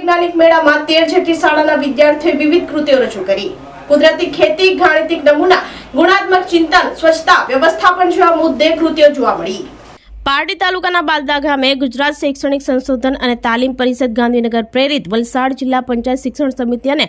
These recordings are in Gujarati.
વૈજ્ઞાનિક મેળામાં તેર જેટલી શાળાના વિદ્યાર્થીઓએ વિવિધ કૃતિઓ રજૂ કરી. કુદરતી ખેતી, ગાણિતિક નમૂના, ગુણાત્મક ચિંતન, સ્વચ્છતા, વ્યવસ્થાપન જેવા મુદ્દે કૃતિઓ જોવા મળી. પારડી તાલુકાના બાલદા ગામે ગુજરાત શૈક્ષણિક સંશોધન અને તાલીમ પરિષદ ગાંધીનગર પ્રેરિત વલસાડ જિલ્લા પંચાયત શિક્ષણ સમિતિ અને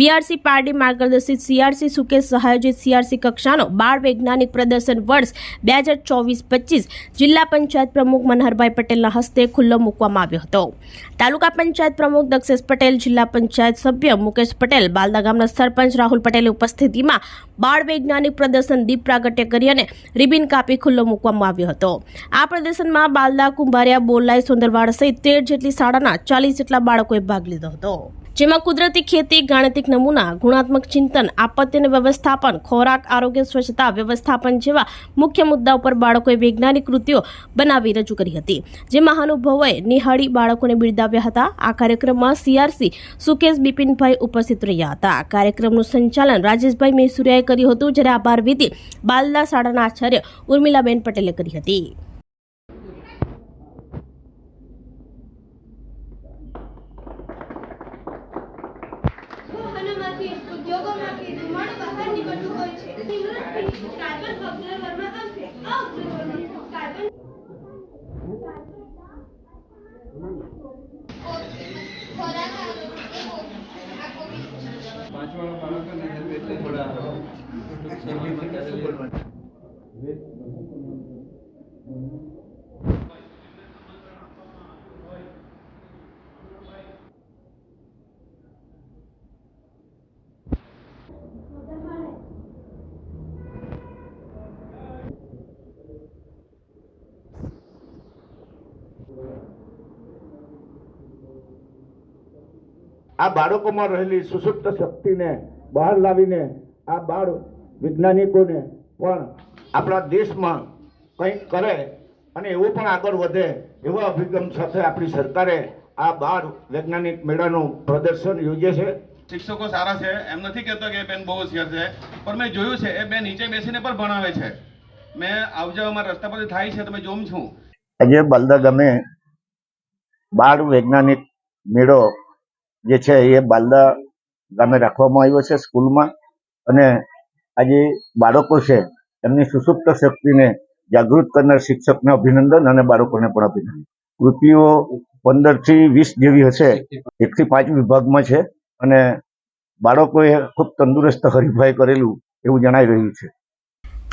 બીઆરસી પારડી માર્ગદર્શિત સીઆરસી સુકેશ સહાયોજિત સીઆરસી કક્ષાનો બાળ વૈજ્ઞાનિક પ્રદર્શન વર્ષ બે હજાર ચોવીસ પચીસ જિલ્લા પંચાયત પ્રમુખ મનહરભાઈ પટેલના હસ્તે ખુલ્લો મૂકવામાં આવ્યો હતો. તાલુકા પંચાયત પ્રમુખ દક્ષેશ પટેલ, જિલ્લા પંચાયત સભ્ય મુકેશ પટેલ, બાલદા ગામના સરપંચ રાહુલ પટેલની ઉપસ્થિતિમાં બાળ વૈજ્ઞાનિક પ્રદર્શન દીપ પ્રાગટ્ય કરી અને રિબિન કાપી ખુલ્લો મૂકવામાં આવ્યો હતો. આ પ્રદર્શનમાં બાલદા કુંભારિયા બોલાઈ સુંદરવાડ સહિત તેર જેટલી શાળાના ચાલીસ જેટલા બાળકોએ ભાગ લીધો હતો. જેમાં કુદરતી ખેતી, ગાણિતિક નમૂના, ગુણાત્મક ચિંતન, આપત્તિ વ્યવસ્થાપન, ખોરાક, આરોગ્ય, સ્વચ્છતા, વ્યવસ્થાપન જેવા મુખ્ય મુદ્દા ઉપર બાળકોએ વૈજ્ઞાનિક કૃતિઓ બનાવી રજૂ કરી હતી. જે મહાનુભાવોએ નિહાળી બાળકોને બિરદાવ્યા હતા. આ કાર્યક્રમમાં સીઆરસી સુકેશ, બિપિનભાઈ ઉપસ્થિત રહ્યા હતા. આ કાર્યક્રમનું સંચાલન રાજેશભાઈ મૈસુરિયાએ કર્યું હતું જ્યારે આભાર વિધિ બાલદા શાળાના આચાર્ય ઉર્મિલાબેન પટેલે કરી હતી. ઉદ્યોગોમાંથી ધુમાડો બહાર નીકળતું હોય છે. કાર્બન ઓબ્ઝર્વરમાં આવશે. આ ઓબ્ઝર્વરમાં કાર્બન પાંચવાળા બાળકોને એટલે થોડા આ બાળકોમાં રહેલી સુસુપ્ત શક્તિને બહાર લાવીને આ બાળ વૈજ્ઞાનિકોને પણ આપણા દેશમાં કંઈક કરે અને એવો પણ આગળ વધે એવો અભિગમ સાથે આપણી સરકારે આ બાળ વૈજ્ઞાનિક મેળાનું પ્રદર્શન યોજે છે. શિક્ષકો સારા છે. એમ નથી કહેતો કે એ બેન બહુ હોશિયાર છે. પણ મેં જોયું છે એ બેન નીચે બેસીને પણ ભણાવે છે. મેં આવજાવામાં રસ્તા પરથી થાય છે તમે જોમ છું. આજે બલદા ગમે બાળ વૈજ્ઞાનિક મેળો જે છે એ બાલદા ગામે રાખવામાં આવ્યો છે સ્કૂલમાં અને આજે બાળકો છે એમની સુસુપ્ત શક્તિને જાગૃત કરનાર શિક્ષકને અભિનંદન અને બાળકોને પણ અભિનંદન. કૃતિઓ પંદરથી વીસ જેવી હશે. એકથી પાંચ વિભાગમાં છે અને બાળકોએ ખૂબ તંદુરસ્ત હરીફાઈ કરેલું એવું જણાઈ રહ્યું છે.